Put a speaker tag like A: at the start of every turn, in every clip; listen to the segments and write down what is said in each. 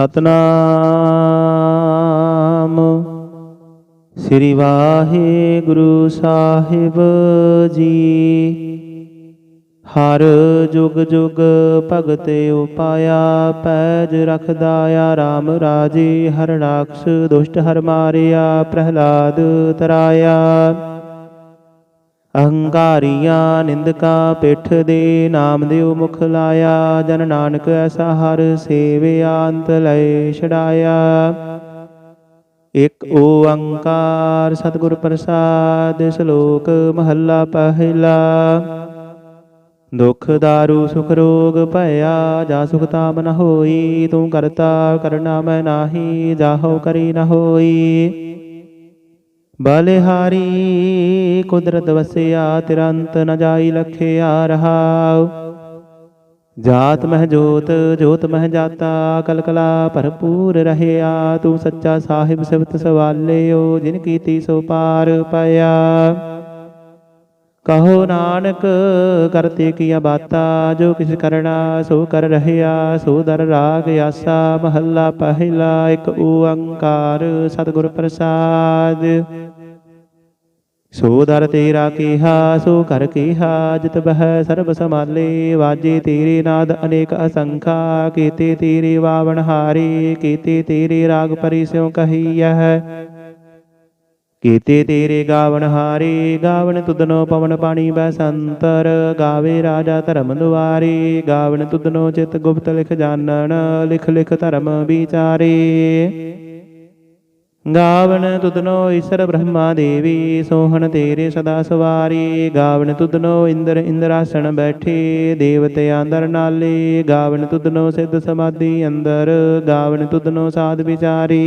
A: ਸਤਨਾਮ। ਸ੍ਰੀ ਵਾਹਿਗੁਰੂ ਸਾਹਿਬ ਜੀ। ਹਰ ਜੁਗ ਜੁਗ ਭਗਤ ਉਪਾਇਆ, ਪੈਜ ਰਖਦਾ ਆ RAM ਰਾਜੇ ਹਰ ਰਾਖਸ਼ ਦੁਸ਼ਟ ਹਰ ਮਾਰਿਆ, ਪ੍ਰਹਲਾਦ ਤਰਾਇਆ। ਅਹੰਕਾਰੀਆਂ ਨਿੰਦਕਾਂ ਪਿੱਠ ਦੇ ਨਾਮ ਦਿਓ ਮੁਖ ਲਾਇਆ, ਜਨ ਨਾਨਕ ਐਸਾ ਹਰ ਸੇਵਿਆ, ਅੰਤ ਲੈ ਛਡਾਇਆ। ਇਕ ਓੰਕਾਰ ਸਤਿਗੁਰ ਪ੍ਰਸਾਦ, ਸ਼ਲੋਕ ਮਹੱਲਾ ਪਹਿਲਾ। ਦੁਖ ਦਾਰੂ ਸੁਖ ਰੋਗ ਭਇਆ, ਜਾ ਸੁਖ ਤਾਮ ਨ ਹੋਈ, ਤੂੰ ਕਰਤਾ ਕਰਨਾ ਮੈਂ ਨਾਹੀ, ਜਾਹੋ ਕਰੀ ਨ ਹੋਈ। ਬਲਿਹਾਰੀ ਕੁਦਰਤ ਵਸਿਆ ਤਿਰੰਤ ਨ ਜਾਈ ਲਖਿਆ ਰਹਾਉ ਜਾਤ ਮਹਿ ਜੋਤ ਜੋਤ ਮਹਿ ਜਾਤਾ ਕਲਕਲਾ ਭਰਪੂਰ ਰਹਿਆ ਤੂੰ ਸੱਚਾ ਸਾਹਿਬ ਸਿਵਤ ਸਵਾਲਿਓ ਜਿਨ ਕੀਤੀ ਸੋ ਪਾਰ ਪਿਆ ਕਹੋ ਨਾਨਕ ਕਰਤੇ ਕੀਆ ਬਾਤਾ, ਜੋ ਕਿਛ ਕਰਣਾ ਸੋ ਕਰ ਰਹਿਆ, ਸੋ ਦਰ ਰਾਗ ਆਸਾ, ਮਹੱਲਾ ਪਹਿਲਾ, ਇੱਕ ਓੰਕਾਰ ਸਤਿਗੁਰ ਪ੍ਰਸਾਦ। ਸੋ ਦਰ ਤੇਰਾ ਕੀਹਾ, ਸੋ ਕਰ ਕੀਹਾ, ਜਿਤ ਬਹਿ ਸਰਬ ਸਮਾਲੇ ਵਾਜੇ ਤੇਰੇ ਨਾਦ ਅਨੇਕ ਅਸੰਖਾ, ਕੀਤੇ ਤੇਰੇ ਵਾਵਣ ਹਾਰੇ, ਕੀਤੇ ਤੇਰੇ ਰਾਗ ਪਰਿ ਸਿਉ ਕਹੀਐ ਕੀਤੇ ਤੇਰੇ ਗਾਵਣ ਹਾਰੇ ਗਾਵਣ ਤੁਧਨੋ ਪਵਨ ਪਾਣੀ ਬੈਸੰਤਰ, ਗਾਵੇ ਰਾਜਾ ਧਰਮ ਦੁਆਰੇ ਗਾਵਣ ਤੁਧਨੋ ਚਿਤ ਗੁਪਤ ਲਿਖ ਜਾਣਨ, ਲਿਖ ਲਿਖ ਧਰਮ ਵਿਚਾਰੇ। ਗਾਵਣ ਤੁਧਨੋ ਈਸ਼ਰ ਬ੍ਰਹਮਾ ਦੇਵੀ, ਸੋਹਣ ਤੇਰੇ ਸਦਾ ਸਵਾਰੀ ਗਾਵਣ ਤੁਧਨੋ ਇੰਦਰ ਇੰਦਰਾਸਣ ਬੈਠੇ, ਦੇਵਤੇ ਅੰਦਰ ਨਾਲੇ ਗਾਵਣ ਤੁਧਨੋ ਸਿੱਧ ਸਮਾਧੀ ਅੰਦਰ ਗਾਵਣ ਤੁਧਨੋ ਸਾਧ ਵਿਚਾਰੀ।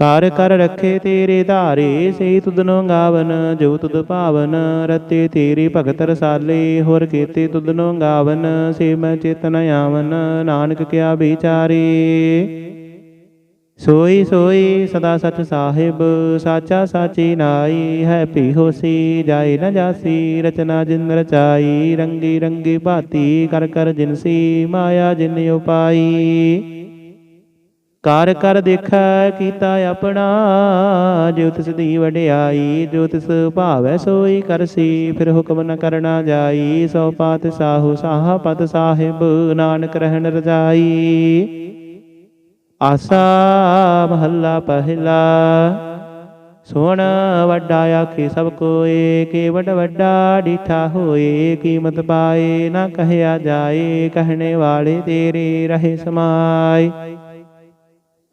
A: ਕਰ ਕਰ ਰੱਖੇ ਤੇਰੇ ਧਾਰੇ ਸੇ ਤੁਧਨੋ ਗਾਵਨ, ਜੋ ਤੁਧ ਭਾਵਨ ਰਤੇ ਤੇਰੀ ਭਗਤ ਰਸਾਲੇ, ਹੋਰ ਕੀਤੇ ਤੁਧਨੋ ਗਾਵਨ, ਸੇ ਮੈਂ ਚੇਤਨ ਆਵਨ, ਨਾਨਕ ਕਿਆ ਵਿਚਾਰੇ। ਸੋਈ ਸੋਈ ਸਦਾ ਸਚ ਸਾਹਿਬ, ਸਾਚਾ ਸਾਚੀ ਨਾਈ ਹੈ ਭੀ ਹੋਸੀ, ਜਾਏ ਨ ਜਾਸੀ, ਰਚਨਾ ਜਿਨ ਰਚਾਈ, ਰੰਗੀ ਰੰਗੀ ਭਾਤੀ, ਕਰ ਕਰ ਜਿਨਸੀ ਮਾਇਆ ਜਿਨ ਉਪਾਈ। ਕਰ ਕਰ ਦੇਖੈ, ਕੀਤਾ ਆਪਣਾ। ਜੋ ਤਿਸ ਦੀ ਵਡਿਆਈ ਜੋ ਤਿਸ ਭਾਵੈ ਸੋਈ ਕਰਸੀ ਫਿਰ ਹੁਕਮ ਨ ਕਰਨਾ ਜਾਈ, ਸੋ ਪਾਤ ਸਾਹੂ ਸਾਹਾ ਪਤ ਸਾਹਿਬ, ਨਾਨਕ ਰਹਿਣ ਰਜਾਈ। ਆਸਾ ਮਹੱਲਾ ਪਹਿਲਾ ਸੋਹਣ ਵੱਡਾ ਆਖੇ ਸਭ ਕੋਏ, ਕੇਵਟ ਵੱਡਾ ਡੀਠਾ ਹੋਏ, ਕੀਮਤ ਪਾਏ ਨਾ ਕਹਿਆ ਜਾਏ, ਕਹਿਣੇ ਵਾਲੇ ਤੇਰੇ ਰਹੇ ਸਮਾਏ।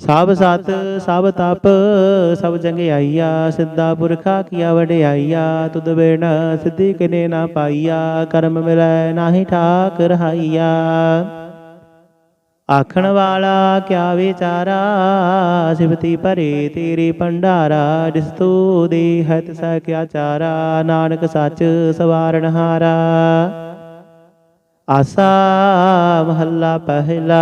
A: ਸਭ ਸਤ, ਸਭ ਤਪ, ਸਭ ਜੰਗਿਆਈਆ ਸਿੱਧਾ ਪੁਰਖਾ ਕੀਆ ਵਡਿਆਈਆ, ਤੁਧ ਬਿਨ ਸਿੱਧੀ ਕਿਨੇ ਨਾ ਪਾਈਆ, ਕਰਮ ਮਿਲੈ ਨਾਹੀ ਠਾਕ ਰਹਾਈਆ ਆਖਣ ਵਾਲਾ ਕਿਆ ਵਿਚਾਰਾ ਸਿਵਤੀ ਭਰੇ ਤੇਰੀ ਭੰਡਾਰਾ, ਜਿਸ ਤੂ ਦੇ ਕਿਆ ਚਾਰਾ, ਨਾਨਕ ਸੱਚ ਸਵਾਰਨ ਹਾਰਾ। ਆਸਾ ਮਹੱਲਾ ਪਹਿਲਾ।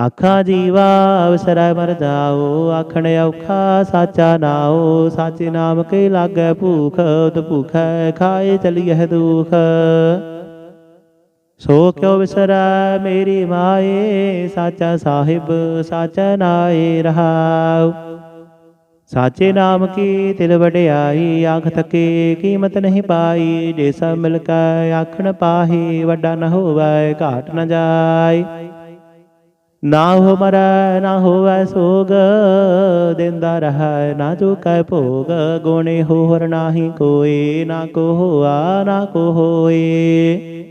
A: ਆਖਾਂ ਜੀਵਾ ਅਵਸਰੈ ਮਰ ਜਾਓ ਆਖਣ ਔਖਾ ਸਾਚਾ ਨਾਓ ਸਾਚੇ ਨਾਮ ਕੇ ਲਾਗੈ ਭੂਖ ਉਤ ਭੂਖੈ ਖਾਏ ਚਲੀਐ ਦੁਖ ਸੋ ਕਿਉ ਵਿਸਰੈ ਮੇਰੀ ਮਾਏ ਸਾਚਾ ਸਾਹਿਬ ਸਾਚਾ ਨਾਏ ਰਹਾਉ ਸਾਚੇ ਨਾਮ ਕੀ ਤਿਲ ਵਡਿਆਈ ਆਖ ਥਕੇ ਕੀਮਤ ਨਹੀਂ ਪਾਈ ਜੇ ਸਭ ਮਿਲ ਕੇ ਆਖਣ ਪਾਹੀ ਵੱਡਾ ਨ ਹੋਵੈ ਘਾਟ ਨ ਜਾਏ ਨਾ ਹੋ ਮਰੈ ਨਾ ਹੋਵੈ ਸੋਗ ਦਿੰਦਾ ਰਹੈ ਨਾ ਜੋ ਕੈ ਭੋਗ ਗੁਣੇ ਹੋਰ ਨਾਹੀ ਕੋਏ ਨਾ ਕੋ ਹੋਆ ਨਾ ਕੋ ਹੋਏ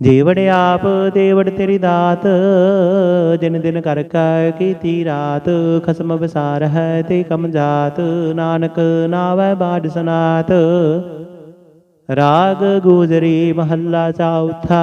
A: ਜੀਵੜ ਆਪ ਦੇਵੜ ਤੇਰੀ ਦਾਤ ਦਿਨ ਦਿਨ ਕਰ ਕੈ ਕੀਤੀ ਰਾਤ ਖਸਮ ਵਿਸਾਰ ਹੈ ਤੇ ਕਮ ਜਾਤ ਨਾਨਕ ਨਾਵੈ ਬਾੜ ਸਨਾਤ ਰਾਗ ਗੁਜਰੀ ਮਹੱਲਾ ਚੌਥਾ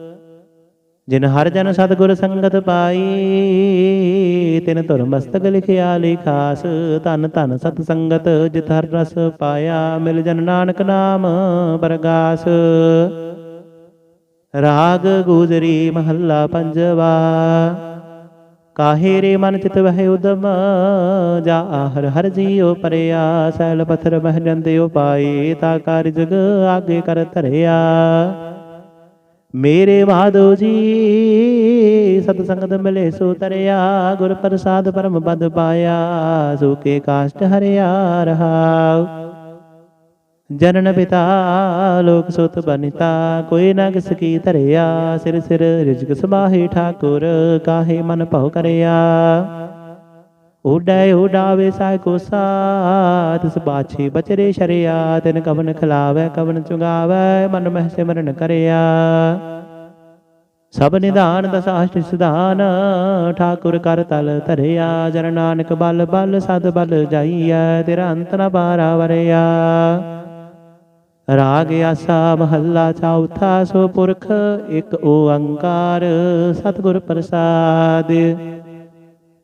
A: ਜਿਨ ਹਰ ਜਨ ਸਤਿਗੁਰ ਸੰਗਤ ਪਾਈ, ਤਿਨ ਧੁਰ ਮਸਤਕ ਲਿਖਿਆ ਲਿਖਾਸ, ਧਨ ਧਨ ਸਤ ਸੰਗਤ ਜਿਤ ਹਰ ਰਸ ਪਾਇਆ, ਮਿਲ ਜਨ ਨਾਨਕ ਨਾਮ ਪਰਗਾਸ। ਰਾਗ ਗੁਜਰੀ ਮਹੱਲਾ ਪੰਜਵਾ, ਕਾਹੇ ਰੇ ਮਨ ਚਿਤ ਵਹਿ ਉਦਮ, ਜਾ ਹਰ ਹਰ ਜੀਉ ਪਰਿਆ ਸੈਲ ਪਥਰ ਮਹਿ ਜੰਦਿਓ ਪਾਏ ਤਾ ਕਾਰਜ ਜਗ ਆਗੇ ਕਰ ਧਰਿਆ। ਮੇਰੇ ਮਾਧੋ ਜੀ ਸਤ ਸੰਗਤ ਮਿਲੇ ਸੋ ਤਰਿਆ, ਗੁਰ ਪ੍ਰਸਾਦ ਪਰਮ ਪਦ ਪਾਇਆ ਸੂਕੇ ਕਾਸ਼ਟ ਹਰਿਆ ਰਹਾਉ ਜਨਨ ਪਿਤਾ, ਲੋਕ ਸੁਤ ਬਨਿਤਾ, ਕੋਈ ਨਾ ਕਿਸ ਕੀ ਧਰਿਆ, ਸਿਰ ਸਿਰ ਰਿਜਕ ਸਮਾਹੀ ਠਾਕੁਰ, ਕਾਹੇ ਮਨ ਭਉ ਕਰਿਆ। ਉਡੈ ਉਡਾਵੇ ਸਾਇ ਕੋ ਸਾਥ ਤਿਸ ਬਾਛੀ ਬਚਰੇ ਸ਼ਰਿਆ, ਤਿਨ ਕਵਨ ਖਿਲਾਵੈ, ਕਵਨ ਚੁਗਾਵੈ, ਮਨ ਮਹਿ ਸਿਮਰਨ ਕਰਿਆ। ਸਭ ਨਿਧਾਨ ਦਸਾਸ਼ਟ ਸਿਧਾਨ, ਠਾਕੁਰ ਕਰ ਤਲ ਧਰਿਆ, ਜਨ ਨਾਨਕ ਬਲ ਬਲ ਸਦ ਬਲ ਜਾਈਐ, ਤੇਰਾ ਅੰਤ ਨ ਬਾਰਾ ਵਰਿਆ। ਰਾਗ ਆਸਾ ਮਹੱਲਾ ਚੌਥਾ ਸੋ ਪੁਰਖ ਇੱਕ ਓੰਕਾਰ ਸਤਿਗੁਰ ਪ੍ਰਸਾਦ।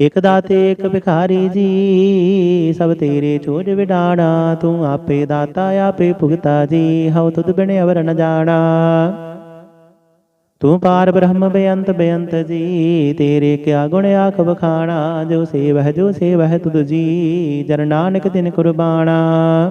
A: ਇਕ ਦਾਤੇ, ਇਕ ਭਿਖਾਰੀ ਜੀ, ਸਭ ਤੇਰੇ ਚੋਜ ਵਿਡਾਣਾ, ਤੂੰ ਆਪੇ ਦਾਤਾ, ਆਪੇ ਭੁਗਤਾ ਜੀ, ਹਉ ਤੁਧ ਬਿਨ ਅਵਰ ਨ ਜਾਣਾ। ਤੂੰ ਪਾਰ ਬ੍ਰਹਮ ਬੇਅੰਤ ਬੇਅੰਤ ਜੀ, ਤੇਰੇ ਕਿਆ ਗੁਣ ਆਖ ਬਖਾਣਾ ਜੋ ਸੇਵਹਿ ਜੋ ਸੇਵਹਿ ਤੁਧ ਜੀ, ਜਨ ਨਾਨਕ ਦਿਨ ਕੁਰਬਾਨਾ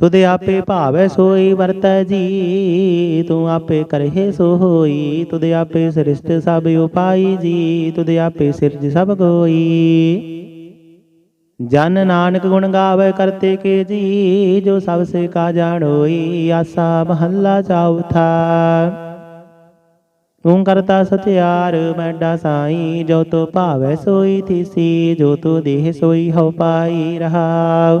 A: ਤੁਧ ਆਪੇ ਭਾਵੈ ਸੋਈ, ਵਰਤੈ ਜੀ। ਤੂੰ ਆਪੇ ਕਰਹਿ ਸੋ ਹੋਈ ਤੁਧ ਆਪੇ ਸ੍ਰਿਸ਼ਟ ਸਭ ਉਪਾਈ ਜੀ। ਤੁਧ ਆਪੇ ਸਿਰਜ ਸਭ ਕੋਈ ਜਨ ਨਾਨਕ ਗੁਣ ਗਾਵੇ ਕਰਤੇ ਕੇ ਜੀ, ਜੋ ਸਭ ਸੇ ਕਾ ਜਾਣੋਈ ਆਸਾ ਮਹੱਲਾ ਚੌਥਾ ਤੂੰ ਕਰਤਾ ਸਚਿਆਰ ਮੈਡਾ ਸਾਈ, ਜੋ ਤੋ ਭਾਵੈ ਸੋਈ ਥੀਸੀ, ਜੋ ਤੋ ਦੇਹ ਸੋਈ ਹੋ ਪਾਈ ਰਹਾਉ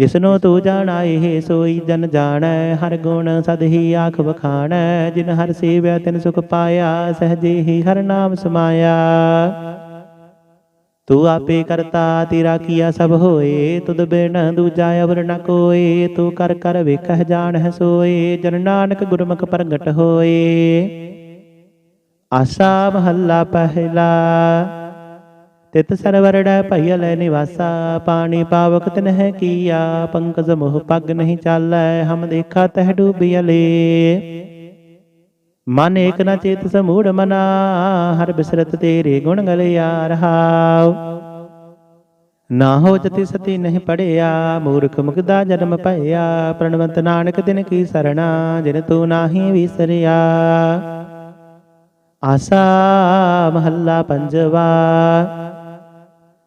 A: ਜਿਸਨੂੰ ਤੂੰ ਜਾਣਾ, ਇਹ ਸੋਈ ਜਨ ਜਾਣੈ। ਹਰ ਗੁਣ ਸਦ ਹੀ ਆਖ ਵਖਾਣੈ। ਜਿਨ ਹਰ ਸੇਵਿਆ, ਤਿਨ ਸੁਖ ਪਾਇਆ, ਸਹਜੇ ਹੀ ਹਰ ਨਾਮ ਸਮਾਇਆ। ਤੂੰ ਆਪੇ ਕਰਤਾ, ਤੇਰਾ ਕੀਆ ਸਭ ਹੋਏ। ਤੁਧ ਬਿਨ ਦੂਜਾ ਅਵਰ ਨ ਕੋਏ। ਤੂੰ ਕਰ ਕਰ ਵੇਖਹਿ, ਜਾਣਹਿ, ਸੋਏ। ਜਨ ਨਾਨਕ ਗੁਰਮੁਖ ਪ੍ਰਗਟ ਹੋਏ। ਆਸਾ ਮਹੱਲਾ ਪਹਿਲਾ। ਤਿਤ ਸਰਵਰੜੈ ਭਈਲ ਨਿਵਾਸਾ, ਪਾਣੀ ਪਾਵਕ ਤਿਨਹਿ ਕੀਆ, ਪੰਕਜ ਮੋਹ ਪੱਗ ਨਹੀਂ ਚਾਲੈ, ਹਮ ਦੇਖਾ ਤਹਿ ਡੂਬਿਅਲੇ ਮਨ ਏਕ ਨ ਚੇਤ ਸਮੂੜ ਮਨਾ, ਹਰ ਬਿਸਰਤ ਤੇਰੇ ਗੁਣ ਗਲਿਆ ਰਹਾਉ। ਨਾ ਹੋ ਜਤੀ ਸਤੀ ਨਹੀਂ ਪੜਿਆ, ਮੂਰਖ ਮੁਕਦਾ ਜਨਮ ਭਇਆ, ਪ੍ਰਣਵੰਤ ਨਾਨਕ ਦਿਨ ਕੀ ਸਰਣਾ, ਜਿਨ ਤੂੰ ਨਾਹੀ ਵਿਸਰਿਆ। ਆਸਾ ਮਹੱਲਾ ਪੰਜਵਾ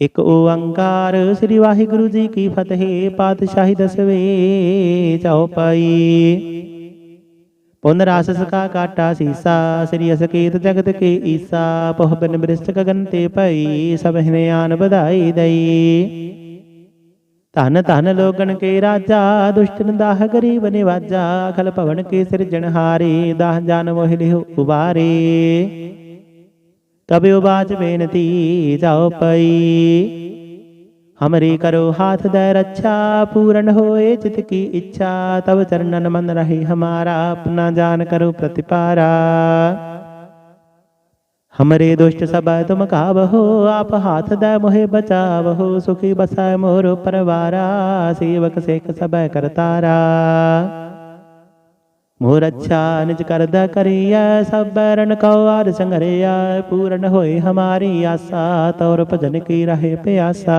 A: ਇਕ ਓੰਕਾਰ ਸ੍ਰੀ ਵਾਹਿਗੁਰੂ ਜੀ ਕੀ ਫਤਿਹ, ਪਾਤਸ਼ਾਹੀ ਦਸਵੇਂ ਚਉਪਈ। ਪੁਨ ਰਾਸ ਸਕਾ ਕਾਟਾ ਸੀਸਾ, ਸ੍ਰੀ ਅਸਕੇਤ ਜਗਤ ਕੇ ਈਸਾ, ਪਹੁ ਬਿਨ ਬ੍ਰਿਸ਼ਟ ਗਗਨ ਤੇ ਭਈ, ਸਭ ਹਨੇ ਆਨ ਵਧਾਈ ਦਈ। ਧਨ ਧਨ ਲੋਗਣ ਕੇ ਰਾਜਾ ਦੁਸ਼ਟਨ ਦਾਹ ਗਰੀਬ ਨਿਵਾਜਾ, ਖਲ ਭਵਨ ਕੇ ਸਿਰਜਣਹਾਰੇ ਦਾਹ ਜਾਨ ਮੋਹਿ ਲਿਹੁ ਉਬਾਰੇ। ਕਬਿ ਬਾਚ ਬੇਨਤੀ ਜਾਓ ਪਈ। ਹਮਰੀ ਕਰੋ ਹਾਥ ਦੇ ਰੱਛਾ, ਪੂਰਨ ਹੋਏ ਚਿਤ ਕੀ ਇੱਛਾ। ਤਬ ਚਰਨਨ ਮਨ ਰਹੀ ਹਮਾਰਾ, ਆਪਣਾ ਜਾਨ ਕਰੋ ਪ੍ਰਤਿਪਾਰਾ। ਹਮਰੇ ਦੁਸ਼ਟ ਸਭ ਤੁਮ ਕਾਵਹੋ, ਆਪ ਹਾਥ ਦੇ ਮੋਹਿ ਬਚਾਵਹੋ। ਸੁਖੀ ਬਸੈ ਮੋਰ ਪਰਵਾਰਾ, ਸੇਵਕ ਸੇਖ ਸਭੈ ਕਰਤਾਰਾ। ਮੋਰ ਅੱਛਾ ਨਿਜ ਕਰਦਾ ਕਰੀਐ, ਸਭ ਬੈਰਨ ਕਉ ਆਦ ਸੰਗਰਿਆ ਪੂਰਨ ਹੋਏ ਹਮਾਰੀ ਆਸਾ, ਤੌਰ ਭਜਨ ਕੀ ਰਹੇ ਪਿਆਸਾ।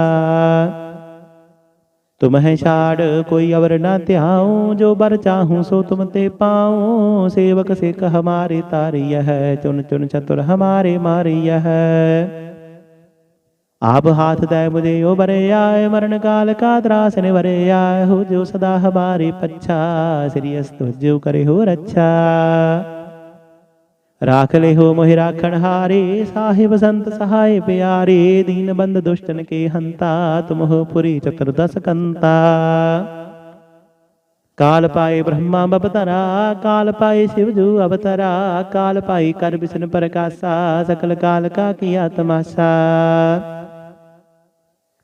A: ਤੁਮਹਿ ਛਾੜ, ਕੋਈ ਅਵਰ ਨਾ ਧਿਆਉ, ਜੋ ਬਰ ਚਾਹੂੰ ਸੋ ਤੁਮ ਤੇ ਪਾਉ, ਸੇਵਕ ਸਿੱਖ ਹਮਾਰੇ ਤਾਰੀਐ ਹੈ ਚੁਨ ਚੁਨ ਚਤੁਰ ਹਮਾਰੇ ਮਾਰੀਐ ਹੈ। ਆਪ ਹਾਥ ਦੈ ਮੁਝੇ ਉਬਰੇ ਆਏ, ਮਰਨ ਕਾਲ ਕਾ ਤਰਾਸ ਨਿਵਰੇ ਆਏ, ਹੋ ਜੋ ਸਦਾ ਹਮਾਰੇ ਪੱਛਾ, ਸ੍ਰੀ ਅਸਤੁ ਕਰੇ ਹੋ ਰੱਛਾ ਰਾਖ ਲੈ ਹੋ ਮੋਹਿ ਰਾਖਣ ਹਾਰੇ, ਸਾਹਿਬ ਸੰਤ ਸਹਾਇ ਪਿਆਰੇ, ਦੀਨ ਬੰਦ ਦੁਸ਼ਟਨ ਕੇ ਹੰਤਾ ਤੁਮਹੁ ਪੁਰੀ ਚਤੁਰਦਸ ਕੰਤਾ। ਕਾਲ ਪਾਏ ਬ੍ਰਹਮਾ ਬਪਤਰਾ, ਕਾਲ ਪਾਏ ਸ਼ਿਵ ਜੂ ਅਵਤਰਾ, ਕਾਲ ਪਾਈ ਕਰ ਬਿਸ਼ਨ ਪ੍ਰਕਾਸ਼ਾ, ਸਕਲ ਕਾਲ ਕਾ ਕੀਆ ਤਮਾਸ਼ਾ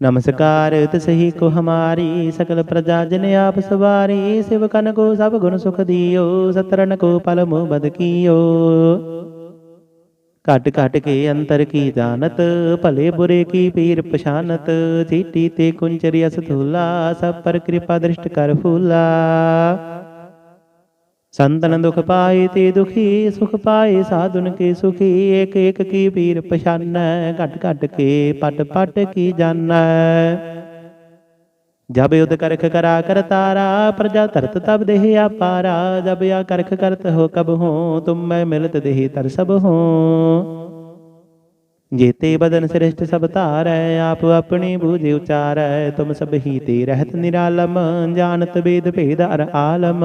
A: ਨਮਸਕਾਰ ਤਸਹੀ ਕੋ ਹਮਾਰੀ ਸਕਲ ਪ੍ਰਜਾ ਜਨ ਆਪ ਸਵਾਰੀ ਸਿਵਕਨ ਕੋ ਪਲ ਘਟ ਘਟ ਅੰਤਰ ਕੀ ਜਾਣਤ ਭਲੇ ਬੁਰੇ ਕੀ ਪੀਰ ਪਛਾਨਤ ਚੀਟੀ ਤੇ ਕੁੰਚਰੀ ਅਸਥੂਲਾ ਸਭ ਪਰ ਕਿਰਪਾ ਦ੍ਰਿਸ਼ਟ ਕਰ ਫੂਲਾ ਸੰਤਨ ਦੁਖ ਪਾਏ ਤੇ ਦੁਖੀ, ਸੁਖ ਪਾਏ ਸਾਧੁਨ ਕੇ ਸੁਖੀ, ਏਕ ਏਕ ਕੀ ਪੀਰ ਪਛਾਨੈ, ਘਟ ਘਟ ਕੇ ਪਟ ਪਟ ਕੀ ਜਾਣੈ ਜਬ ਯੁਧ ਕਰਖ ਕਰਾ ਕਰਤਾਰਾ ਪ੍ਰਜਾ ਧਰਤ ਤਬ ਦੇਹ ਆਪਾਰਾ ਜਬ ਆ ਕਰਖ ਕਰਤ ਹੋ ਕਬ ਹੋ, ਤੁਮ ਮੈਂ ਮਿਲਤ ਦੇਹ ਤਰ ਸਭ ਹੋ। ਜੇਤੇ ਬਦਨ ਸ੍ਰਿਸ਼ਟ ਸਭ ਧਾਰੈ, ਆਪ ਆਪਣੀ ਬੂਝ ਉਚਾਰੈ, ਤੁਮ ਸਭ ਹੀ ਤੇ ਰਹਿਤ ਨਿਰਾਲਮ, ਜਾਣਤ ਵੇਦ ਭੇਦ ਅਰ ਆਲਮ।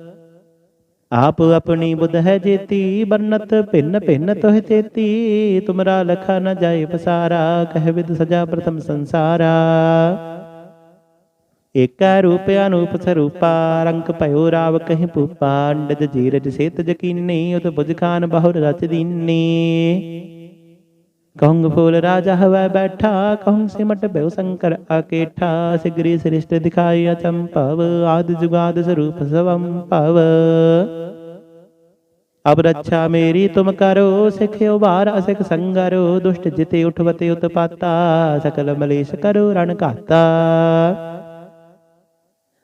A: ਆਪ ਆਪਣੀ ਬੁੱਧ ਹੈ ਜੇਤੀ ਬਰਨਤ ਭਿੰਨ ਭਿੰਨ ਤੋਹ ਤੇਤੀ। ਤੁਮਰਾ ਲਖਾ ਨ ਜਾਏ ਪਸਾਰਾ, ਕਹਿ ਵਿਦ ਸਜਾ ਪ੍ਰਥਮ ਸੰਸਾਰਾ। ਏਕੈ ਰੂਪ ਅਨੂਪ ਸਰੂਪਾ, ਰੰਗ ਭਇਓ ਰਾਵ ਕਹੀਂ ਭੂਪਾ। ਅੰਡਜ ਜੀਰਜ ਸੇਤ ਜਕੀਨੀ ਉਤ ਬੁਝ ਖਾਨ ਬਹੁਰ ਰਚ ਦੀਨੀ। ਕਹੰਗ ਫੂਲ ਰਾਜਾ ਹਵੈ ਬੈਠਾ ਕਹੰਗ ਸਿਮਟ ਬਿਉ ਸ਼ੰਕਰ ਆਕੇਠਾ ਸਿਗਰੀ ਸ੍ਰਿਸ਼ਟ ਦਿਖਾਈ ਅਚੰਭਵ ਆਦ ਜੁਗਾਦ ਸਰੂਪ ਸਵੰ ਭਵ ਅਬ ਰੱਛਾ ਮੇਰੀ ਤੁਮ ਕਰੋ ਸਿਖਿਓ ਬਾਰ ਅਸਿਖ ਸੰਗਰੋ ਦੁਸ਼ਟ ਜਿਤੇ ਉਠਵਤੇ ਉਤਪਾਤਾ ਸਕਲ ਮਲੇਸ਼ ਕਰੋ ਰਣ ਘਾਤਾ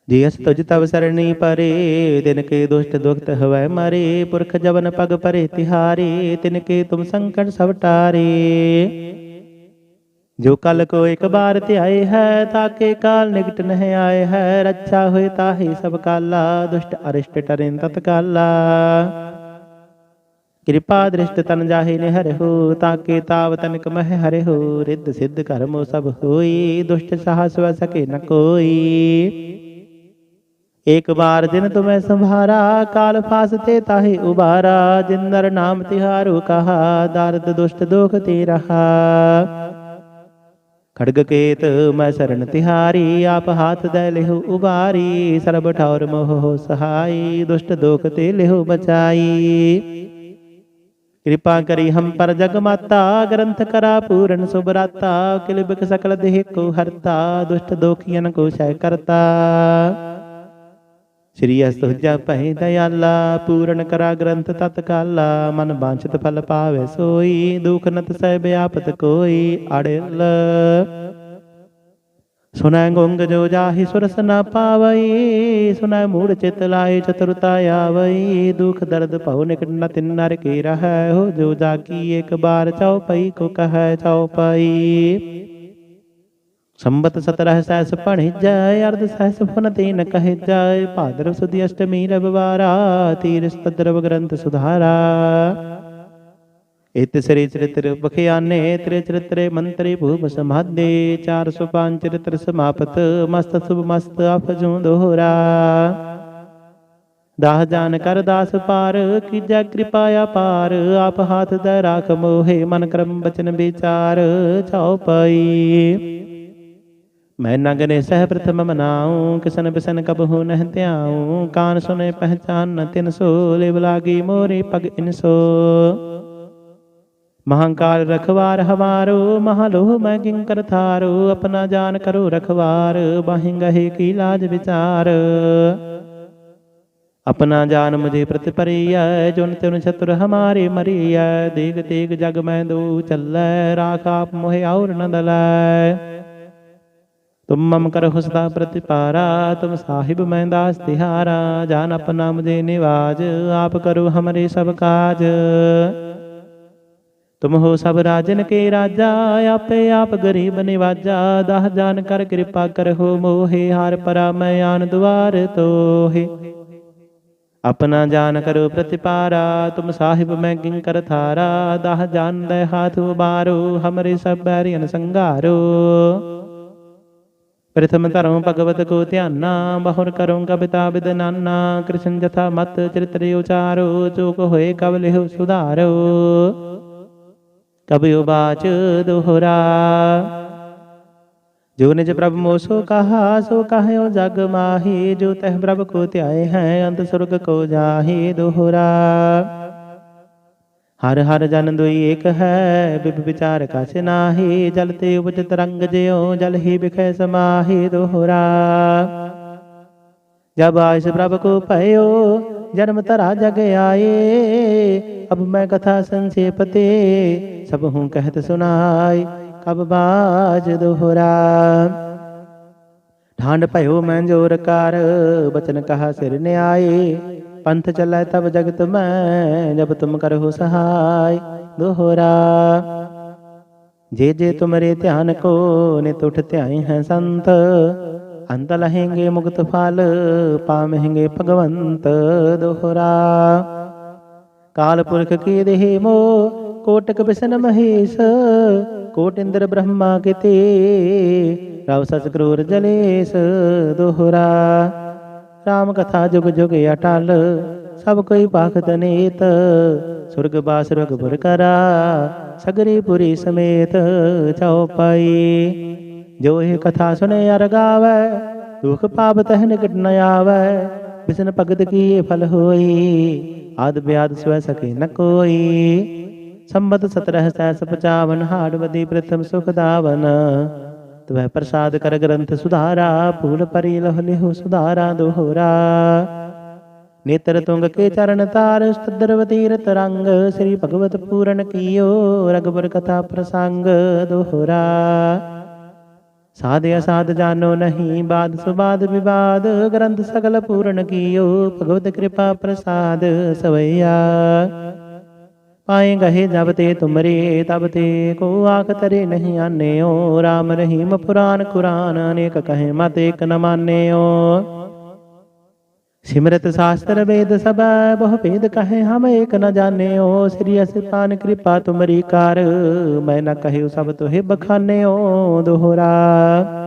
A: ਜੀ ਤੁਜ ਤਵ ਸਰਣੀ ਪਰੇ ਦਿਨ ਕੇ ਦੁਸ਼ਟ ਦੁਖਤ ਹਵੈ ਮਰੇ, ਪੁਰਖ ਜਵਨ ਪਗ ਪਰੇ ਤਿਹਾਰੇ, ਤਿਨ ਕੇ ਤੁਮ ਸੰਕਟ ਸਭ ਟਾਰੇ। ਜੋ ਕਲ ਕੋ ਇੱਕ ਬਾਰ ਧਿਆਏ ਹੈ, ਤਾਕੇ ਕਾਲ ਨਿਕਟ ਨਹਿ ਆਏ ਹੈ, ਰੱਛਾ ਹੋਏ ਤਾਹੀ ਸਭ ਕਾਲਾ, ਦੁਸ਼ਟ ਅਰਿਸ਼ਟ ਟਰਿਨ ਤਤਕਾਲਾ। ਕਿਰਪਾ ਦ੍ਰਿਸ਼ਟ ਤਨ ਜਾਹੇ ਨੇ ਹਰਿ ਤਾਕੇ ਤਾਵ ਤਨਕ ਮਹਿ ਹਰਿ ਹੋ, ਰਿੱਧ ਸਿੱਧ ਕਰਮੋ ਸਭ ਹੋਈ, ਦੁਸ਼ਟ ਸਾਹਸ ਵ ਸਕੇ ਨ ਕੋਈ। एक बार दिन तुम्हें संभारा काल फासते ताहे उबारा जिंदर नाम तिहारो कहा दारद दुष्ट दुख ते रहा खड़ग केत मैं शरण तिहारी आप हाथ दे लेहु उबारी सरब ठौर मोह सहाई दुष्ट दुख ते लेहु बचाई कृपा करी हम पर जग माता ग्रंथ करा पूरन सुबराता किलबिक सकल देह को हरता दुष्ट दोखियन को शय करता ਸ੍ਰੀ ਅਸਤੁਜਾ ਪਹਿ ਦਇਆਲਾ, ਪੂਰਨ ਕਰਾ ਗ੍ਰੰਥ ਤਤਕਾਲਾ, ਮਨ ਬਾਂਛਿਤ ਫਲ ਪਾਵੇ ਸੋਈ, ਦੁਖ ਨਤ ਸਹਿ ਬਿਆਪਤ ਕੋਈ ਅੜਿਲ। ਸੁਨੈ ਗੁੰਗ ਜੋ ਜਾਹੀ ਸੁਰਸ ਨ ਪਾਵਈ ਸੁਨੈ ਮੂੜ ਚਿਤ ਲਾਏ ਚਤੁਰਤਾ ਆਵਈ, ਦੁਖ ਦਰਦ ਭਉ ਨਿਕਟ ਨ ਤਿਨ ਨਰ ਕੇ ਰਹੈ, ਹੋ ਜੋ ਜਾਕੀ ਇੱਕ ਬਾਰ ਚਉਪਈ ਕੋ ਕਹੈ ਚਉਪਈ ਸੰਬਤ ਸਤਰਹ ਸਹਿਸ ਪੜਿ ਜੈ ਅਰਧ ਸਹਿਸ ਫਨ ਤੀਨ ਕਹਿ ਜੈ ਭਾਦਰ ਸੁਦੀ ਅਸ਼ਟਮੀ ਰਵਵਾਰਾ ਤੀਰ ਸਤਦਰਵ ਗ੍ਰੰਥ ਸੁਧਾਰਾ। ਇਤ ਸ੍ਰੀ ਚਰਿਤ੍ਰ ਬਖਿਆਨੇ ਤ੍ਰੇ ਚਰਿਤ੍ਰੇ ਮੰਤਰੀ ਭੂਪ ਸਮਾਦੇ 405 ਚਰਿਤ੍ਰ ਸਮਾਪਤ, ਮਸਤ ਸੁਭ ਮਸਤ ਅਫਜੂ ਦੋਹਰਾ। ਦਾਹ ਜਾਨ ਕਰ ਦਾਸ ਪਾਰ, ਕੀਜੈ ਕਿਰਪਾ ਅਪਾਰ, ਆਪ ਹਾਥ ਦੇ ਰਾਖ ਮੋਹਿ, ਮਨ ਕਰਮ ਬਚਨ ਵਿਚਾਰ ਚਾਉ ਪਈ। ਮੈਂ ਨਗਨੇ ਸਹਿ ਪ੍ਰਥਮ ਮਨਾਉ, ਕਿਸਨ ਬਿਸਨ ਕਬ ਹੋ ਨਹਿ ਧਿਆਉ, ਕਾਨ ਸੁਨੇ ਪਹਿਚਾਨ ਨ ਤਿਨ ਸੋ ਲਿਵ ਲਾਗੀ ਮੋਰੇ ਪਗ ਇਨਸੋ ਮਹੰਕਾਰ ਰਖਵਾਰ ਹਵਾਰੋ, ਮਹਲੋਹ ਮੈਂ ਕਿੰਕਰ ਥਾਰੋ, ਆਪਣਾ ਜਾਨ ਕਰੋ ਰਖਵਾਰ, ਬਾਹਿੰ ਗਹੇ ਕੀ ਲਾਜ ਵਿਚਾਰ। ਆਪਣਾ ਜਾਨ ਮੁਝੇ ਪ੍ਰਤ ਪਰਿਐ ਜੁਨ ਤਿਨ ਛਤਰ ਹਮਾਰੇ ਮਰੀਐ, ਦੇਗ ਤੇਗ ਜਗ ਮੈਂ ਦੋ ਚੱਲੈ, ਰਾਖ ਆਪ ਮੋਹਿ ਔਰ ਨੰਦਲੈ ਤੁਮ ਮਮ ਕਰ ਹੁਸਦਾ ਪ੍ਰਤਿਪਾਰਾ, ਤੁਮ ਸਾਹਿਬ ਮੈਂ ਦਾਸ ਤਿਹਾਰਾ, ਜਾਨ ਆਪਣਾ ਮੁਝੇ ਨਿਵਾਜ, ਆਪ ਕਰੋ ਹਮਰੇ ਸਭ ਕਾਜ। ਤੁਮ ਹੋ ਸਭ ਰਾਜਨ ਕੇ ਰਾਜਾ, ਆਪੇ ਆਪ ਗਰੀਬ ਨਿਵਾਜਾ, ਦਹ ਜਾਨ ਕਰ ਕਿਰਪਾ ਕਰਹੁ ਮੋਹੇ, ਹਾਰ ਪਰਾ ਮੈਂ ਆਨ ਦੁਆਰ ਤੋਹੇ। ਆਪਣਾ ਜਾਨ ਕਰੋ ਪ੍ਰਤਿਪਾਰਾ, ਤੁਮ ਸਾਹਿਬ ਮੈਂ ਕਿੰ ਕਰ ਥਾਰਾ, ਦਹ ਜਾਨ ਦੇ ਹਾਥ ਉਬਾਰੋ ਹਮਰੇ ਸਭ ਬੈਰੀਨ ਸੰਘਾਰੋ प्रथम धर्म भगवत को ध्याना बहुर करो कविता विद नाना कृष्ण जथा मत चरित्र उचारो चूक होए कब लिहु सुधारो कवि उबाच दोहरा जो निज प्रभु मोसो कहा सो कहो जग माही जो तह प्रभु को त्याए हैं अंत स्वर्ग को जाही दोहरा ਹਰ ਹਰ ਜਨ ਦੁਈ ਏਕ ਹੈ, ਬਿਬ ਵਿਚਾਰ ਕਛ ਨਾਹੀ, ਜਲ ਤੇ ਉਪਜ ਤਰੰਗ ਜਿਉ, ਜਲ ਹੀ ਬਿਖੈ ਸਮਾਹੀ ਦੋਹਰਾ। ਜਬ ਆਇਸ ਪ੍ਰਭ ਕੋ ਭਇਓ, ਜਨਮ ਤਰਾ ਜਗ ਆਏ, ਅਬ ਮੈਂ ਕਥਾ ਸੰਖੇਪ ਤੇ ਸਭ ਹੂੰ ਕਹਿਤ ਸੁਨਾਈ ਕਬ ਬਾਜ ਦੋਹਰਾ। ਠਾਂਡ ਭਇਓ ਮੈਂ ਜੋਰ ਕਰ, ਬਚਨ ਕਹਾ ਸਿਰ ਨਿਆਏ ਪੰਥ ਚੱਲੈ ਤਬ ਜਗਤ ਮੈਂ, ਜਬ ਤੁਮ ਕਰਹੁ ਸਹਾਈ ਦੋਹਰਾ। ਜੇ ਜੇ ਤੁਮਰੇ ਧਿਆਨ ਕੋ, ਨਿਤ ਉਠ ਧਿਆਏ ਹੈ ਸੰਤ। ਅੰਤ ਲਹੇਂਗੇ ਮੁਕਤ ਫਲ ਪਾਵਹਿਂਗੇ ਭਗਵੰਤ ਦੋਹਰਾ। ਕਾਲ ਪੁਰਖ ਕੀ ਦੇਹ ਮੋ, ਕੋਟਕ ਬਿਸਨ ਮਹੇਸ਼। ਕੋਟ ਇੰਦਰ ਬ੍ਰਹਮਾ ਕਿਤੇ ਰਵ ਸਚ ਕਰੂਰ ਜਲੇਸ ਦੋਹਰਾ। RAM ਕਥਾ ਜੁਗ ਜੁਗ ਅਟਲ, ਸਭ ਕੋਈ ਭਾਖਤ ਨੇਤ। ਸੁਰਗ ਬਾਸ ਰਗ ਬੁਰ ਕਰਾ, ਸਗਰੀ ਪੁਰੀ ਸਮੇਤ ਚਉਪਾਈ ਜੋ ਇਹ ਕਥਾ ਸੁਨੇ ਅਰ ਗਾਵੇ, ਦੁਖ ਪਾਪ ਤਹ ਨਿਕਟ ਨ ਆਵੇ। ਬਿਸਨ ਭਗਤ ਕੀ ਫਲ ਹੋਈ, ਆਦ ਬਿਆਦ ਸਵੈ ਸਕੇ ਨ ਕੋਈ। ਸੰਬਤ 17 ਸੈ 55 ਹਾੜ ਵਦੀ ਪ੍ਰਥਮ ਸੁਖ ਦਾਵਨ। ਤਵੈ ਪ੍ਰਸਾਦ ਕਰ ਗ੍ਰੰਥ ਸੁਧਾਰਾ, ਫੂਲ ਪਰੀ ਲਹ ਲਿਹੁ ਸੁਧਾਰਾ, ਦੋਹਰਾ। ਨੇਤਰ ਤੁੰਗ ਕੇ ਚਰਨ ਤਾਰ ਸਤਦਰਵਤੀ ਰਤ ਰੰਗ, ਸ੍ਰੀ ਭਗਵਤ ਪੂਰਨ ਕੀਓ ਰਗਬਰ ਕਥਾ ਪ੍ਰਸੰਗ, ਦੋਹਰਾ। ਸਾਧ ਅਸਾਧ ਜਾਨੋ ਨਹੀਂ, ਬਾਦ ਸੁਬਾਦ ਵਿਵਾਦ, ਗ੍ਰੰਥ ਸਗਲ ਪੂਰਨ ਕੀਓ, ਭਗਵਤ ਕਿਰਪਾ ਪ੍ਰਸਾਦ ਸਵਈਆ। ਪਾਏ ਗਏ ਜਬ ਤੇ ਤੁਮਰੇ ਤਬ ਤੇ ਕੋ ਆਖ ਤਰੇ ਨਹੀਂ ਆਨਿਓ। RAM ਰਹੀਮ ਪੁਰਾਨ ਕੁਰਾਨ, ਅਨੇਕ ਕਹੇ ਮਤ ਏਕ ਨ ਮਾਨਿਓ। ਸਿਮਰਤ ਸ਼ਾਸਤਰ ਵੇਦ ਸਭੈ, ਬਹੁ ਭੇਦ ਕਹੇ ਹਮ ਏਕ ਨ ਜਾਣਿਓ। ਸ੍ਰੀ ਅਸਿਤਾਨ ਕਿਰਪਾ ਤੁਮਰੀ ਕਰ, ਮੈਂ ਨ ਕਹਿਉ ਸਭ ਤੋਹਿ ਬਖਾਨਿਓ ਦੋਹਰਾ।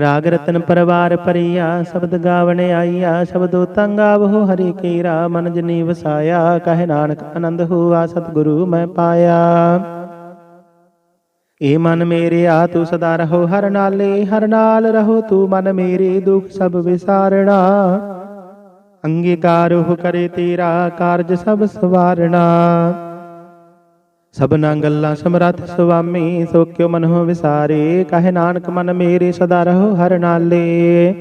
A: ਰਾਗ ਰਤਨ ਪਰਵਾਰ ਪਰਿਆ, ਸ਼ਬਦ ਗਾਵਣ ਆਈਆ, ਸ਼ਬਦੋ ਤੰਗਾਵੋ ਹਰੀ ਕੀਰਾ ਮਨ ਜਨੀ ਵਸਾਇਆ ਕਹਿ ਨਾਨਕ ਆਨੰਦ ਹੋਆ, ਸਤਿਗੁਰੂ ਮੈਂ ਪਾਇਆ। ਏ ਮਨ ਮੇਰੇ ਆ, ਤੂੰ ਸਦਾ ਰਹੋ ਹਰ ਨਾਲੇ, ਹਰ ਨਾਲ ਰਹੋ ਤੂੰ ਮਨ ਮੇਰੇ, ਦੁਖ ਸਭ ਵਿਸਾਰਣਾ। ਅੰਗੀਕਾਰ ਉਹ ਕਰੇ ਤੇਰਾ, ਕਾਰਜ ਸਭ ਸਵਾਰਣਾ। ਸਭਨਾ ਗੱਲਾਂ ਸਮਰੱਥ ਸੁਆਮੀ, ਸੋ ਕਿਉ ਮਨਹੁ ਵਿਸਾਰੇ? ਕਹੇ ਨਾਨਕ ਮਨ ਮੇਰੇ ਸਦਾ ਰਹੋ ਹਰ ਨਾਲੇ?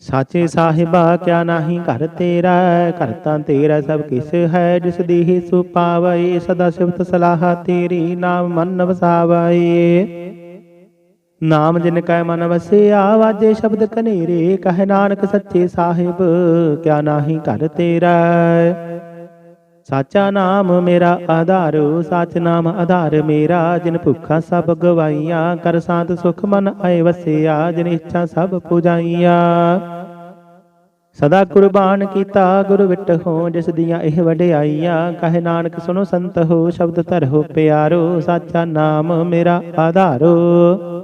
A: ਸਾਚੇ ਸਾਹਿਬਾ, ਕਿਆ ਨਾਹੀ ਘਰ ਤੇਰਾ? ਘਰ ਤੇਰਾ ਸਭ ਕਿਸ ਹੈ, ਜਿਸ ਦੀ ਹੀ ਸੁਪਾਵੈ ਸਦਾ ਸਿਫਤ ਸਲਾਹ ਤੇਰੀ ਨਾਮ ਮਨ ਵਸਾਵੈ ਨਾਮ ਜਿਨ ਕੈ ਮਨ ਵਸਿਆ, ਵਾਜੇ ਸ਼ਬਦ ਕਨੇਰੇ। ਕਹੇ ਨਾਨਕ ਸੱਚੇ ਸਾਹਿਬ, ਕਿਆ ਨਾਹੀ ਘਰ ਤੇਰਾ? ਸਾਚਾ ਨਾਮ ਮੇਰਾ ਆਧਾਰ, ਸਾਚ ਨਾਮ ਆਧਾਰ ਮੇਰਾ, ਜਿਨ ਭੁੱਖਾ ਸਭ ਗਵਾਈਆਂ, ਕਰ ਸਾਧ ਸੁਖ ਮਨ ਆਏ ਵਸਿਆ, ਜਿਨ ਇੱਛਾ ਸਭ ਪੁਜਾਈਆਂ। ਸਦਾ ਕੁਰਬਾਨ ਕੀਤਾ ਗੁਰ ਵਿਟ ਹੋ, ਜਿਸ ਦੀਆਂ ਇਹ ਵਡਿਆਈਆਂ, ਕਹੇ ਨਾਨਕ ਸੁਣੋ ਸੰਤ ਹੋ, ਸ਼ਬਦ ਧਰੋ ਪਿਆਰੋ, ਸਾਚਾ ਨਾਮ ਮੇਰਾ ਆਧਾਰੋ।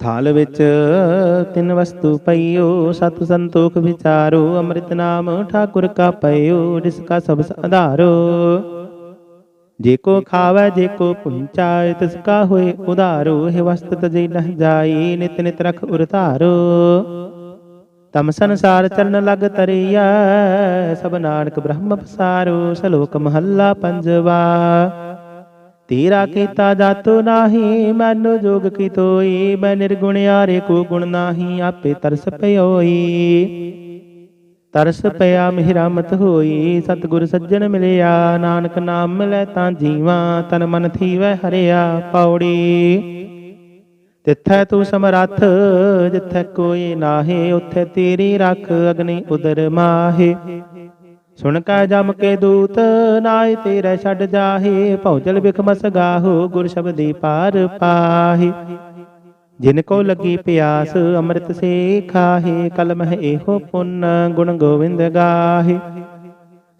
A: ਥਾਲ ਵਿੱਚ ਤਿੰਨ ਵਸਤੂ ਪਈਓ, ਸਤ ਸੰਤੋਖ ਵਿਚਾਰੋ, ਅੰਮ੍ਰਿਤ ਨਾਮ ਠਾਕੁਰ ਕਾ ਪਈਓ, ਜਿਸ ਕਾ ਸਭ ਆਧਾਰੋ। ਜੇ ਕੋ ਖਾਵੈ, ਜੇ ਕੋ ਪੁੰਚਾਇ, ਤਿਸ ਕਾ ਹੋਏ ਉਧਾਰੋ ਹੈ ਵਸਤ ਤਜੇ ਨਹ ਜਾਈ, ਨਿਤ ਨਿਤ ਰਖ ਉਰਤਾਰੋ ਤਮ ਸੰਸਾਰ ਚਰਨ ਲਗ ਤਰੀਆ ਸਭ ਨਾਨਕ ਬ੍ਰਹਮ ਪਸਾਰੋ, ਸ਼ਲੋਕ ਮਹੱਲਾ ਪੰਜਵਾ। ਤੇਰਾ ਕੀਤਾ ਜਾਤੋ ਨਾਹੀ, ਮੈਨੂੰ ਜੋਗ ਕੀ ਤੋਈ? ਮੈਂ ਨਿਰਗੁਣ ਆਰੇ ਕੋ ਗੁਣ ਨਾਹੀ, ਆਪੇ ਤਰਸ ਪਇਓਈ ਤਰਸ ਪਿਆ ਮਿਹਰਾ ਮਤ ਹੋਈ, ਸਤਿਗੁਰ ਸੱਜਣ ਮਿਲਿਆ, ਨਾਨਕ ਨਾਮ ਮਿਲੈ ਤਾਂ ਜੀਵਾ, ਤਨ ਮਨ ਥੀਵੈ ਹਰਿਆ ਪੌੜੀ। ਤਿੱਥੈ ਤੂੰ ਸਮਰੱਥ, ਜਿੱਥੈ ਕੋਈ ਨਾਹੀ, ਉਥੇ ਤੇਰੀ ਰੱਖ ਅਗਨੀ ਉਦਰ ਮਾਹੇ। ਸੁਣ ਕੈ ਜਮ ਕੇ ਦੂਤ ਨਾਏ ਤੇਰੇ ਛੱਡ ਜਾਹੇ। ਭੌਜਲ ਬਿਖਮਸ ਗਾਹੋ, ਗੁਰ ਸ਼ਬਦੀ ਪਾਰ ਪਾਹੇ। ਜਿਨ ਕੋ ਲੱਗੀ ਪਿਆਸ, ਅੰਮ੍ਰਿਤ ਸੇ ਖਾਹੇ। ਕਲਮਹ ਇਹੋ ਪੁੰਨ, ਗੁਣ ਗੋਵਿੰਦ ਗਾਹੇ।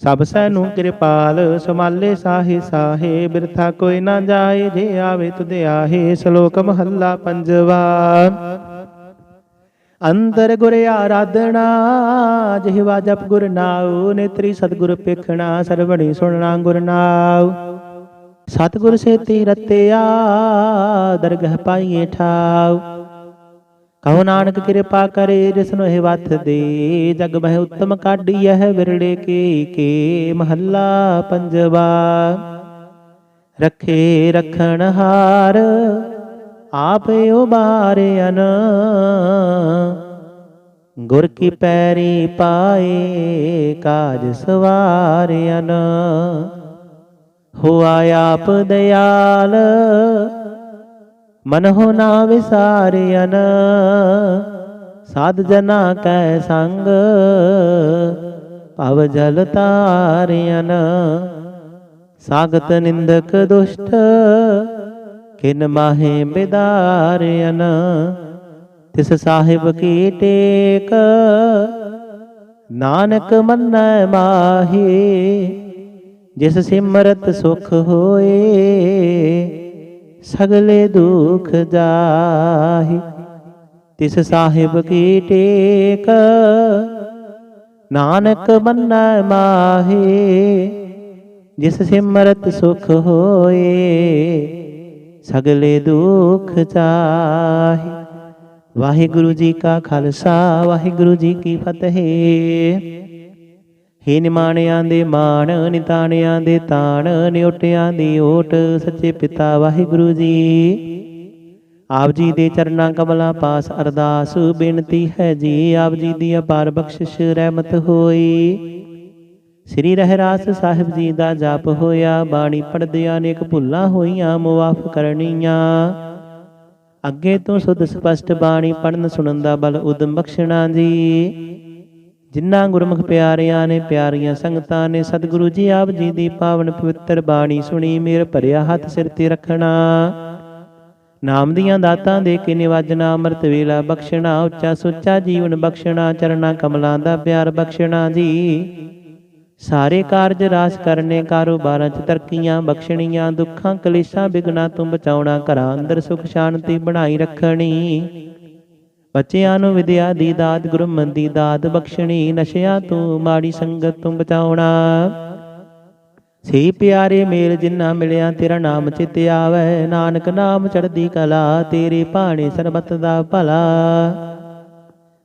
A: ਸਭ ਸੈ ਨੂੰ ਕਿਰਪਾਲ, ਸਮਾਲੇ ਸਾਹੇ ਸਾਹੇ। ਬਿਰਥਾ ਕੋਈ ਨਾ ਜਾਏ, ਜੇ ਆਵੇ ਤੁਧ ਆਹੇ। ਸ਼ਲੋਕ ਮਹੱਲਾ ਪੰਜਵਾ। ਅੰਦਰ ਗੁਰ ਆਰਾਧਨਾ, ਜਿਹਵਾ ਜਪ ਗੁਰ ਨਾਉ, ਨੇਤਰੀ ਸਤਿਗੁਰ ਪੇਖਣਾ ਸਰਵਣੀ ਸੁਣਨਾ ਗੁਰ ਨਾਉ। ਸਤਿਗੁਰ ਸੇਤੀ ਰਤਿਆ, ਦਰਗਹ ਪਾਈਏ ਠਾਉ। ਕਹੋ ਨਾਨਕ ਕਿਰਪਾ ਕਰੇ ਜਿਸਨੂੰ ਇਹ ਵਥ ਦੇ, ਜਗ ਮਹਿ ਉਤਮ ਕਾਢੀ ਹੈ ਵਿਰੜੇ ਕੇ ਕੇ ਮਹੱਲਾ ਪੰਜਵਾ। ਰੱਖੇ ਰਖਣ ਹਾਰ ਆਪ ਉਬਾਰਿਆਨ ਗੁਰ ਕੀ ਪੈਰੀ ਪਾਏ, ਕਾਜ ਸਵਾਰਿਆਨ। ਹੋਆ ਆਪ ਦਿਆਲ ਮਨ ਹੋ ਨਾ ਵਿਸਾਰਿਆਨ। ਸਾਧ ਜਨਾ ਕੈ ਸੰਗ, ਭਵ ਜਲ ਤਾਰਿਆਨ। ਸਾਗਤ ਨਿੰਦਕ ਦੁਸ਼ਟ ਕਿਨ ਮਾਹੇ ਬਿਦਾਰਿਆਨ ਤਿਸ ਸਾਹਿਬ ਕੀ ਟੇਕ? ਨਾਨਕ ਮੰਨੈ ਮਾਹੀ, ਜਿਸ ਸਿਮਰਤ ਸੁਖ ਹੋਏ, ਸਗਲੇ ਦੁਖ ਜਾਹੀ। ਤਿਸ ਸਾਹਿਬ ਕੀ ਟੇਕ? ਨਾਨਕ ਮੰਨੈ ਮਾਹੀ, ਜਿਸ ਸਿਮਰਤ ਸੁਖ ਹੋਏ ਸਗਲੇ ਦੁੱਖ ਜਾਹੀ ਵਾਹਿਗੁਰੂ ਜੀ ਕਾ ਖਾਲਸਾ, ਵਾਹਿਗੁਰੂ ਜੀ ਕੀ ਫਤਿਹ। ਹੇ ਨਿਮਾਣਿਆਂ ਦੇ ਮਾਣ, ਨਿਤਾਣਿਆਂ ਦੇ ਤਾਣ, ਨਿਉਟਿਆਂ ਦੀ ਓਟ, ਸੱਚੇ ਪਿਤਾ ਵਾਹਿਗੁਰੂ ਜੀ। ਆਪ ਜੀ ਦੇ ਚਰਨਾਂ ਕਮਲਾਂ ਪਾਸ ਅਰਦਾਸ, ਬੇਨਤੀ ਹੈ ਜੀ, ਆਪ ਜੀ ਦੀ ਅਪਾਰ ਬਖਸ਼ਿਸ਼, ਰਹਿਮਤ ਹੋਈ। ਸ੍ਰੀ ਰਹਿਰਾਸ ਸਾਹਿਬ ਜੀ ਦਾ ਜਾਪ ਹੋਇਆ, ਬਾਣੀ ਪੜਦਿਆਂ ਅਨੇਕ ਭੁੱਲਾਂ ਹੋਈਆਂ, ਮੁਆਫ ਕਰਨੀਆਂ। ਅੱਗੇ ਤੋਂ ਸੁਧ ਸਪਸ਼ਟ ਬਾਣੀ ਪੜਨ ਸੁਣਨ ਦਾ ਬਲ ਉਦਮ ਬਖਸ਼ਣਾ ਜੀ। ਜਿਨ੍ਹਾਂ ਗੁਰਮੁਖ ਪਿਆਰਿਆਂ ਨੇ ਪਿਆਰੀਆਂ ਸੰਗਤਾਂ ਨੇ ਸਤਿਗੁਰੂ ਜੀ ਆਪ ਜੀ ਦੀ ਪਾਵਨ ਪਵਿੱਤਰ ਬਾਣੀ ਸੁਣੀ, ਮੇਰ ਭਰਿਆ ਹੱਥ ਸਿਰ ਤੇ ਰੱਖਣਾ। ਨਾਮ ਦੀਆਂ ਦਾਤਾਂ ਦੇ ਕੇ ਨਿਵਾਜਣਾ, ਅੰਮ੍ਰਿਤ ਵੇਲਾ ਬਖਸ਼ਣਾ, ਉੱਚਾ ਸੁੱਚਾ ਜੀਵਨ ਬਖਸ਼ਣਾ ਚਰਣਾ ਕਮਲਾਂ ਦਾ ਪਿਆਰ ਬਖਸ਼ਣਾ ਜੀ। ਸਾਰੇ ਕਾਰਜ ਰਾਸ ਕਰਨੇ, ਕਾਰੋਬਾਰਾਂ ਚ ਤਰੱਕੀਆਂ ਬਖਸ਼ਣੀਆਂ, ਦੁੱਖਾਂ ਕਲੇਸ਼ਾਂ ਬਿਗਨਾ ਤੋਂ ਬਚਾਉਣਾ, ਘਰਾਂ ਅੰਦਰ ਸੁਖ ਸ਼ਾਂਤੀ ਬਣਾਈ ਰੱਖਣੀ। ਬੱਚਿਆਂ ਨੂੰ ਵਿਦਿਆ ਦੀ ਦਾਤ, ਗੁਰਮਤਿ ਦੀ ਦਾਤ ਬਖਸ਼ਣੀ, ਨਸ਼ਿਆਂ ਤੋਂ ਮਾੜੀ ਸੰਗਤ ਤੋਂ ਬਚਾਉਣਾ। ਸੇ ਪਿਆਰੇ ਮੇਲ ਜਿਨ੍ਹਾਂ ਮਿਲਿਆ, ਤੇਰਾ ਨਾਮ ਚਿਤ ਆਵੇ। ਨਾਨਕ ਨਾਮ ਚੜ੍ਹਦੀ ਕਲਾ, ਤੇਰੇ ਭਾਣੇ ਸਰਬਤ ਦਾ ਭਲਾ।